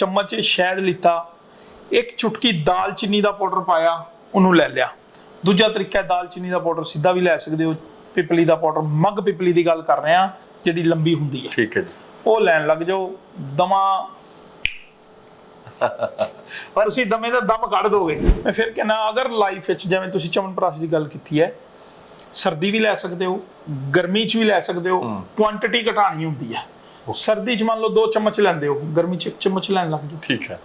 ਚਮਚ ਸ਼ਹਿਦ ਲਿੱਤਾ ਇੱਕ ਚੁਟਕੀ ਦਾਲਚੀਨੀ ਦਾ ਪਾਊਡਰ ਪਾਇਆ ਉਹਨੂੰ ਲੈ ਲਿਆ। ਦੂਜਾ ਤਰੀਕਾ ਹੈ ਦਾਲਚੀਨੀ ਦਾ ਪਾਊਡਰ ਸਿੱਧਾ ਵੀ ਲੈ ਸਕਦੇ ਹੋ। ਪਿਪਲੀ ਦਾ ਪਾਊਡਰ ਮੱਗ ਪਿਪਲੀ ਦੀ ਗੱਲ ਕਰ ਰਹੇ ਆ ਜਿਹੜੀ ਲੰਬੀ ਹੁੰਦੀ ਹੈ। ਠੀਕ ਹੈ ਜੀ। ਉਹ ਲੈਣ ਲੱਗ ਜਾਓ। ਦਮਾ ਪਰ ਤੁਸੀਂ ਦਮੇ ਦਾ ਦਮ ਕੱਢ ਦੋਗੇ। ਮੈਂ ਫਿਰ ਕਹਿੰਦਾ ਅਗਰ ਲਾਈਫ ਵਿੱਚ ਜਿਵੇਂ ਤੁਸੀਂ ਚਮਨਪ੍ਰਾਸ਼ ਦੀ ਗੱਲ ਕੀਤੀ ਹੈ ਸਰਦੀ ਵੀ ਲੈ ਸਕਦੇ ਹੋ ਗਰਮੀ 'ਚ ਵੀ ਲੈ ਸਕਦੇ ਹੋ ਕੁਆਂਟੀਟੀ ਘਟਾਣੀ ਹੁੰਦੀ ਹੈ। ਸਰਦੀ 'ਚ ਮੰਨ ਲਓ 2 ਚਮਚ ਲੈਂਦੇ ਹੋ ਗਰਮੀ 'ਚ 1 ਚਮਚ ਲੈਣ ਲੱਗ ਜਾਓ। ਠੀਕ ਹੈ।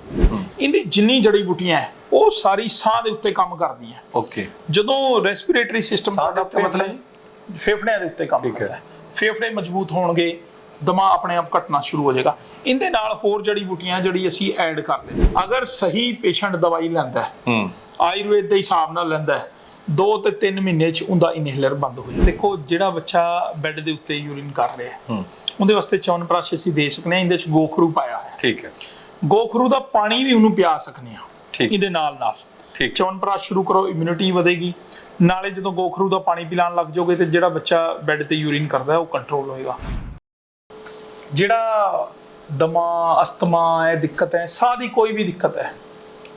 ਇਹਦੀ ਜਿੰਨੀ ਜੜੀ ਬੂਟੀਆਂ ਹੈ ਉਹ ਸਾਰੀ ਸਾਹ ਦੇ ਉੱਤੇ ਕੰਮ ਕਰਦੀਆਂ। ਓਕੇ। ਜਦੋਂ ਰੈਸਪੀਰੇਟਰੀ ਸਿਸਟਮ ਉੱਤੇ ਮਤਲਬ? ਫੇਫੜਿਆਂ ਦੇ ਉੱਤੇ ਕੰਮ। ਕਰਦਾ ਹੈ। ਫੇਫੜੇ ਮਜ਼ਬੂਤ ਹੋਣਗੇ ਦਮਾ ਆਪਣੇ ਆਪ ਘਟਣਾ ਸ਼ੁਰੂ ਹੋ ਜਾਏਗਾ। ਇਹਦੇ ਨਾਲ ਹੋਰ ਜੜੀ ਬੂਟੀਆਂ ਜਿਹੜੀ ਅਸੀਂ ਐਡ ਕਰਦੇ ਅਗਰ ਸਹੀ ਪੇਸ਼ੈਂਟ ਦਵਾਈ ਲੈਂਦਾ ਹੈ ਹੂੰ। ਆਯੁਰਵੇਦ ਦੇ ਹਿਸਾਬ ਨਾਲ ਲੈਂਦਾ ਹੈ 2 ਤੇ 3 ਮਹੀਨੇ ਚ ਉਹਦਾ ਇਨਹੇਲਰ ਬੰਦ ਹੋ ਜਾਂਦਾ। ਦੇਖੋ ਜਿਹੜਾ ਬੱਚਾ ਬੈੱਡ ਦੇ ਉੱਤੇ ਯੂਰਿਨ ਕਰ ਰਿਹਾ ਹੈ ਉਹਦੇ ਵਾਸਤੇ ਚਵਨਪ੍ਰਾਸ਼ ਅਸੀਂ ਦੇ ਸਕਨੇ ਇਹਦੇ ਚ ਗੋਖਰੂ ਪਾਇਆ ਹੈ ਠੀਕ ਹੈ। ਗੋਖਰੂ ਦਾ ਪਾਣੀ ਵੀ ਉਹਨੂੰ ਪਿਆ ਸਕਨੇ ਆ ਠੀਕ। ਇਹਦੇ ਨਾਲ ਨਾਲ। ਠੀਕ। ਚਵਨਪ੍ਰਾਸ਼ ਸ਼ੁਰੂ ਕਰੋ ਇਮਿਊਨਿਟੀ ਵਧੇਗੀ। ਨਾਲੇ ਜਦੋਂ ਗੋਖਰੂ ਦਾ ਪਾਣੀ ਪਿਲਾਉਣ ਲੱਗ ਜਾਓਗੇ ਤੇ ਜਿਹੜਾ ਬੱਚਾ ਬੈੱਡ ਤੇ ਯੂਰਿਨ ਕਰਦਾ ਉਹ ਕੰਟਰੋਲ ਹੋਏਗਾ। ਜਿਹੜਾ ਦਮਾ ਅਸਤਮਾ ਹੈ ਦਿੱਕਤ ਹੈ ਸਾਹ ਦੀ ਕੋਈ ਵੀ ਦਿੱਕਤ ਹੈ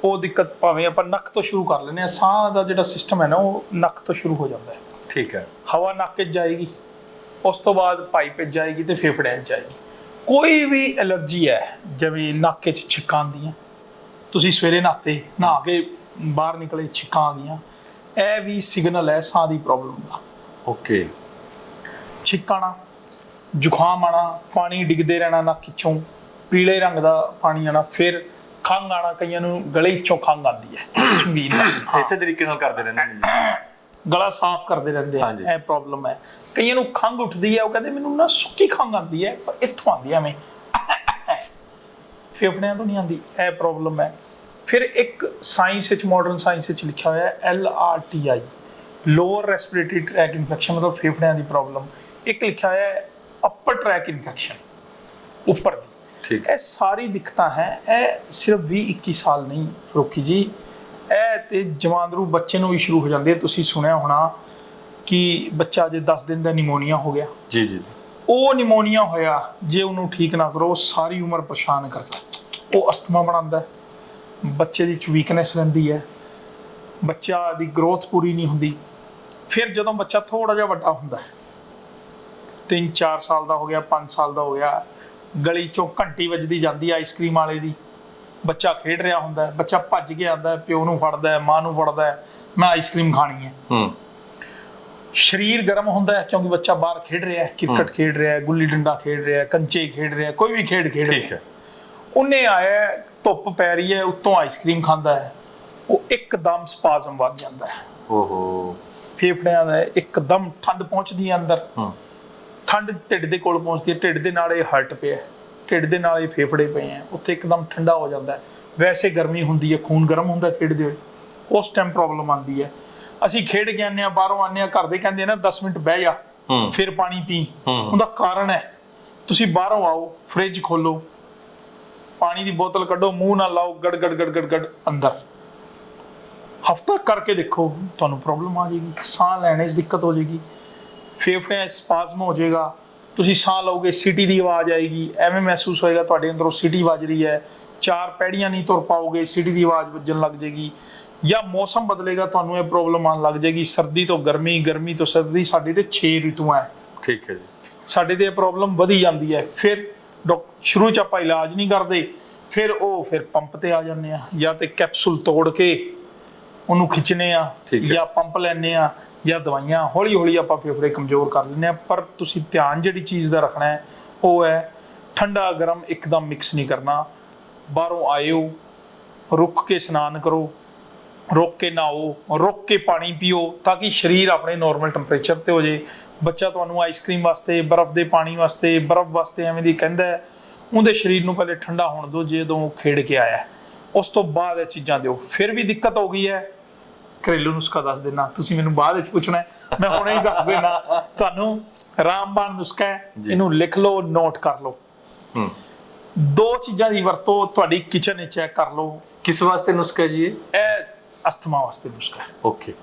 ਉਹ ਦਿੱਕਤ ਭਾਵੇਂ ਆਪਾਂ ਨੱਕ ਤੋਂ ਸ਼ੁਰੂ ਕਰ ਲੈਂਦੇ ਆ ਸਾਹ ਦਾ ਜਿਹੜਾ ਸਿਸਟਮ ਹੈ ਨਾ ਉਹ ਨੱਕ ਤੋਂ ਸ਼ੁਰੂ ਹੋ ਜਾਂਦਾ ਹੈ। ਠੀਕ ਹੈ। ਹਵਾ ਨੱਕ 'ਚ ਜਾਏਗੀ ਉਸ ਤੋਂ ਬਾਅਦ ਪਾਈਪ 'ਚ ਜਾਏਗੀ ਤੇ ਫੇਫੜਿਆਂ 'ਚ ਜਾਏਗੀ। ਕੋਈ ਵੀ ਐਲਰਜੀ ਹੈ ਜਿਵੇਂ ਨੱਕ 'ਚ ਛਿੱਕਾਂ ਆਉਂਦੀਆਂ ਤੁਸੀਂ ਸਵੇਰੇ ਨਹਾਤੇ ਨਹਾ ਕੇ ਬਾਹਰ ਨਿਕਲੇ ਛਿੱਕਾਂ ਆ ਗਈਆਂ ਇਹ ਵੀ ਸਿਗਨਲ ਹੈ ਸਾਹ ਦੀ ਪ੍ਰੋਬਲਮ ਦਾ। ਓਕੇ। ਛਿੱਕਾਂ ਆਉਣਾ ਜ਼ੁਕਾਮ ਆਣਾ ਪਾਣੀ ਡਿੱਗਦੇ ਰਹਿਣਾ ਨੱਕ ਵਿੱਚੋਂ ਪੀਲੇ ਰੰਗ ਦਾ ਪਾਣੀ ਆਣਾ ਫਿਰ ਖੰਘ ਆਣਾ ਕਈਆਂ ਨੂੰ ਗਲੇ ਵਿੱਚੋਂ ਖੰਘ ਆਉਂਦੀ ਹੈ ਨਾਲ। ਹਾਂ। ਇਸੇ ਤਰੀਕੇ ਨਾਲ ਕਰਦੇ ਰਹਿੰਦੇ ਨੇ। ਜੀ ਗਲਾ ਸਾਫ਼ ਕਰਦੇ ਰਹਿੰਦੇ ਆ। ਇਹ ਪ੍ਰੋਬਲਮ ਹੈ। ਕਈਆਂ ਨੂੰ ਖੰਘ ਉੱਠਦੀ ਹੈ ਉਹ ਕਹਿੰਦੇ ਮੈਨੂੰ ਨਾ ਸੁੱਕੀ ਖੰਘ ਆਉਂਦੀ ਹੈ ਪਰ ਇੱਥੋਂ ਆਉਂਦੀ ਐਵੇਂ ਫੇਫੜਿਆਂ ਤੋਂ ਨਹੀਂ ਆਉਂਦੀ ਇਹ ਪ੍ਰੋਬਲਮ ਹੈ। ਫਿਰ ਇੱਕ ਸਾਇੰਸ ਵਿੱਚ ਮਾਡਰਨ ਸਾਇੰਸ ਵਿੱਚ ਲਿਖਿਆ ਹੋਇਆ ਹੈ L R T I lower respiratory tract infection ਮਤਲਬ ਫੇਫੜਿਆਂ ਦੀ ਪ੍ਰੋਬਲਮ ਇੱਕ ਲਿਖਿਆ ਹੋਇਆ ਹੈ ਅਪਰ ਟ੍ਰੈਕ ਇਨਫੈਕਸ਼ਨ ਉੱਪਰ ਦੀ। ਇਹ ਸਾਰੀ ਦਿੱਕਤਾਂ ਹੈ। ਇਹ ਸਿਰਫ 20 21 ਸਾਲ ਨਹੀਂ ਰੋਕੀ ਜੀ। ਇਹ ਤੇ ਜਵਾਨਰੂ ਬੱਚੇ ਨੂੰ ਵੀ ਸ਼ੁਰੂ ਹੋ ਜਾਂਦੀ ਤੁਸੀਂ ਸੁਣਿਆ ਹੋਣਾ ਕਿ ਬੱਚਾ ਜੇ 10 ਦਿਨ ਦਾ ਨਿਮੋਨੀਆ ਹੋ ਗਿਆ। ਜੀ ਜੀ। ਉਹ ਨਿਮੋਨੀਆ ਹੋਇਆ ਜੇ ਉਹਨੂੰ ਠੀਕ ਨਾ ਕਰੋ ਸਾਰੀ ਉਮਰ ਪਰੇਸ਼ਾਨ ਕਰਦਾ ਉਹ ਅਸਥਮਾ ਬਣਾਉਂਦਾ। ਬੱਚੇ ਦੀ ਵੀਕਨੈਸ ਰਹਿੰਦੀ ਹੈ। ਬੱਚਾ ਦੀ ਗਰੋਥ ਪੂਰੀ ਨਹੀਂ ਹੁੰਦੀ। ਫਿਰ ਜਦੋਂ ਬੱਚਾ ਥੋੜਾ ਜਿਹਾ ਵੱਡਾ ਹੁੰਦਾ ਹੈ 3-4 ਸਾਲ ਦਾ ਹੋ ਗਿਆ 5 ਸਾਲ ਦਾ ਹੋ ਗਿਆ ਗਲੀ ਚੋਂ ਘੰਟੀ ਵੱਜਦੀ ਜਾਂਦੀ ਆਈਸਕ੍ਰੀਮ ਵਾਲੇ ਦੀ। ਬੱਚਾ ਖੇਡ ਰਿਹਾ ਹੁੰਦਾ ਹੈ ਬੱਚਾ ਭੱਜ ਕੇ ਆਉਂਦਾ ਹੈ ਪਿਓ ਨੂੰ ਫੜਦਾ ਹੈ ਮਾਂ ਨੂੰ ਫੜਦਾ ਹੈ ਮੈਂ ਆਈਸਕ੍ਰੀਮ ਖਾਣੀ ਹੈ। ਹੂੰ। ਸਰੀਰ ਗਰਮ ਹੁੰਦਾ ਹੈ ਕਿਉਂਕਿ ਬੱਚਾ ਬਾਹਰ ਖੇਡ ਰਿਹਾ ਹੈ ਕ੍ਰਿਕਟ ਖੇਡ ਰਿਹਾ ਹੈ ਗੁੱਲੀ ਡੰਡਾ ਖੇਡ ਰਿਹਾ ਹੈ ਕੰਚੇ ਖੇਡ ਰਿਹਾ ਹੈ ਕੋਈ ਵੀ ਖੇਡ ਖੇਡ ਰਿਹਾ ਠੀਕ ਹੈ। ਉਹਨੇ ਆਇਆ ਧੁੱਪ ਪੈ ਰਹੀ ਹੈ ਉੱਤੋਂ ਆਈਸਕ੍ਰੀਮ ਖਾਂਦਾ ਹੈ। ਉਹ ਇੱਕਦਮ ਸਪਾਜ਼ਮ ਵੱਧ ਜਾਂਦਾ ਹੈ। ਓਹੋ। ਫੇਫੜਿਆਂ ਦਾ ਇੱਕਦਮ ਠੰਡ ਪਹੁੰਚਦੀ ਹੈ ਅੰਦਰ। ਹੂੰ। ਠੰਡ ਢਿੱਡ ਦੇ ਕੋਲ ਪਹੁੰਚਦੀ ਹੈ ਢਿੱਡ ਦੇ ਨਾਲ ਇਹ ਹਰਟ ਪਿਆ। ਢਿੱਡ ਦੇ ਨਾਲ ਇਹ ਫੇਫੜੇ ਪਏ ਆ ਉੱਥੇ ਇੱਕਦਮ ਠੰਡਾ ਹੋ ਜਾਂਦਾ ਵੈਸੇ ਗਰਮੀ ਹੁੰਦੀ ਹੈ ਖੂਨ ਗਰਮ ਹੁੰਦਾ ਖੇਡਦੇ ਹੋਏ ਉਸ ਟਾਈਮ ਪ੍ਰੋਬਲਮ ਆਉਂਦੀ ਹੈ। ਅਸੀਂ ਖੇਡ ਕੇ ਆਉਂਦੇ ਆ ਬਾਹਰੋਂ ਆਉਂਦੇ ਆ ਘਰ ਦੇ ਕਹਿੰਦੇ ਨਾ 10 ਮਿੰਟ ਬਹਿ ਜਾ ਫਿਰ ਪਾਣੀ ਪੀ। ਉਹਦਾ ਕਾਰਨ ਹੈ ਤੁਸੀਂ ਬਾਹਰੋਂ ਆਓ ਫ੍ਰਿਜ ਖੋਲੋ ਪਾਣੀ ਦੀ ਬੋਤਲ ਕੱਢੋ ਮੂੰਹ ਨਾਲ ਲਾਓ ਗੜ ਗੜ ਗੜ ਗੜ ਗੜ ਅੰਦਰ। ਹਫਤਾ ਕਰਕੇ ਦੇਖੋ ਤੁਹਾਨੂੰ ਪ੍ਰੋਬਲਮ ਆ ਜਾਏਗੀ ਸਾਹ ਲੈਣੇ ਦਿੱਕਤ ਹੋ ਜਾਏਗੀ। ਫੇਫੜਿਆਂ 'ਚ ਸਪਾਜ਼ਮ ਹੋ ਜਾਏਗਾ। ਤੁਸੀਂ ਸਾਹ ਲਓਗੇ ਸੀਟੀ ਦੀ ਆਵਾਜ਼ ਆਏਗੀ। ਐਵੇਂ ਮਹਿਸੂਸ ਹੋਏਗਾ ਤੁਹਾਡੇ ਅੰਦਰੋਂ ਸੀਟੀ ਵੱਜ ਰਹੀ ਹੈ। ਚਾਰ ਪੈੜੀਆਂ ਨਹੀਂ ਤੁਰ ਪਾਓਗੇ ਸੀਟੀ ਦੀ ਆਵਾਜ਼ ਵੱਜਣ ਲੱਗ ਜਾਏਗੀ। ਜਾਂ ਮੌਸਮ ਬਦਲੇਗਾ ਤੁਹਾਨੂੰ ਇਹ ਪ੍ਰੋਬਲਮ ਆਉਣ ਲੱਗ ਜਾਏਗੀ। ਸਰਦੀ ਤੋਂ ਗਰਮੀ ਗਰਮੀ ਤੋਂ ਸਰਦੀ ਸਾਡੇ ਤੇ 6 ਰਿਤੂਆਂ ਹੈ। ਠੀਕ ਹੈ ਜੀ। ਸਾਡੇ ਤੇ ਇਹ ਪ੍ਰੋਬਲਮ ਵਧੀ ਜਾਂਦੀ ਹੈ। ਫਿਰ ਸ਼ੁਰੂ ਚ ਆਪਾਂ ਇਲਾਜ ਨਹੀਂ ਕਰਦੇ। ਫਿਰ ਉਹ ਫਿਰ ਪੰਪ ਤੇ ਆ ਜਾਂਦੇ ਆ ਜਾਂ ਤੇ ਕੈਪਸੂਲ ਤੋੜ ਕੇ ਉਹਨੂੰ ਖਿੱਚਨੇ ਆ। ਜਾਂ ਪੰਪ ਲੈਣੇ ਆ ਜਾਂ ਦਵਾਈਆਂ ਹੌਲੀ ਹੌਲੀ ਆਪਾਂ ਫੇਫੜੇ ਕਮਜ਼ੋਰ ਕਰ ਲੈਂਦੇ ਆ ਪਰ ਤੁਸੀਂ ਧਿਆਨ ਜਿਹੜੀ ਚੀਜ਼ ਦਾ ਰੱਖਣਾ ਹੈ ਉਹ ਹੈ ਠੰਡਾ ਗਰਮ ਇੱਕਦਮ ਮਿਕਸ ਨਹੀਂ ਕਰਨਾ ਬਾਹਰੋਂ ਆਇਓ ਰੁੱਕ ਕੇ ਇਸ਼ਨਾਨ ਕਰੋ ਰੁੱਕ ਕੇ ਨਹਾਓ ਰੁੱਕ ਕੇ ਪਾਣੀ ਪੀਓ ਤਾਂ ਕਿ ਸਰੀਰ ਆਪਣੇ ਨਾਰਮਲ ਟੈਂਪਰੇਚਰ ਤੇ ਹੋ ਜੇ ਬੱਚਾ ਤੁਹਾਨੂੰ ਆਈਸਕ੍ਰੀਮ ਵਾਸਤੇ ਬਰਫ਼ ਦੇ ਪਾਣੀ ਵਾਸਤੇ ਬਰਫ਼ ਵਾਸਤੇ ਐਵੇਂ ਦੀ ਕਹਿੰਦਾ ਉਹਦੇ ਸਰੀਰ ਨੂੰ ਪਹਿਲੇ ਠੰਡਾ ਹੋਣ ਦਿਓ ਜਦੋਂ ਉਹ ਖੇਡ ਕੇ ਆਇਆ। ਉਸ ਤੋਂ ਬਾਅਦ ਇਹ ਚੀਜ਼ਾਂ ਦਿਓ ਫਿਰ ਵੀ ਦਿੱਕਤ ਹੋ ਗਈ ਹੈ ਘਰੇਲੂ ਨੁਸਖਾ ਦੱਸ ਦੇਣਾ ਤੁਸੀਂ ਮੈਨੂੰ ਬਾਅਦ ਵਿੱਚ ਪੁੱਛਣਾ ਮੈਂ ਹੁਣੇ ਹੀ ਦੱਸ ਦੇਣਾ। ਤੁਹਾਨੂੰ ਰਾਮਬਾਣ ਨੁਸਖਾ ਹੈ। ਇਹਨੂੰ ਲਿਖ ਲਓ ਨੋਟ ਕਰ ਲਓ। ਹੂੰ। ਦੋ ਚੀਜ਼ਾਂ ਦੀ ਵਰਤੋਂ ਤੁਹਾਡੀ ਕਿਚਨ ਵਿੱਚ ਚੈੱਕ ਕਰ ਲਓ। ਕਿਸ ਵਾਸਤੇ ਨੁਸਖਾ ਜੀ ਇਹ? ਅਸਥਮਾ ਵਾਸਤੇ ਨੁਸਖਾ ਹੈ। ਓਕੇ।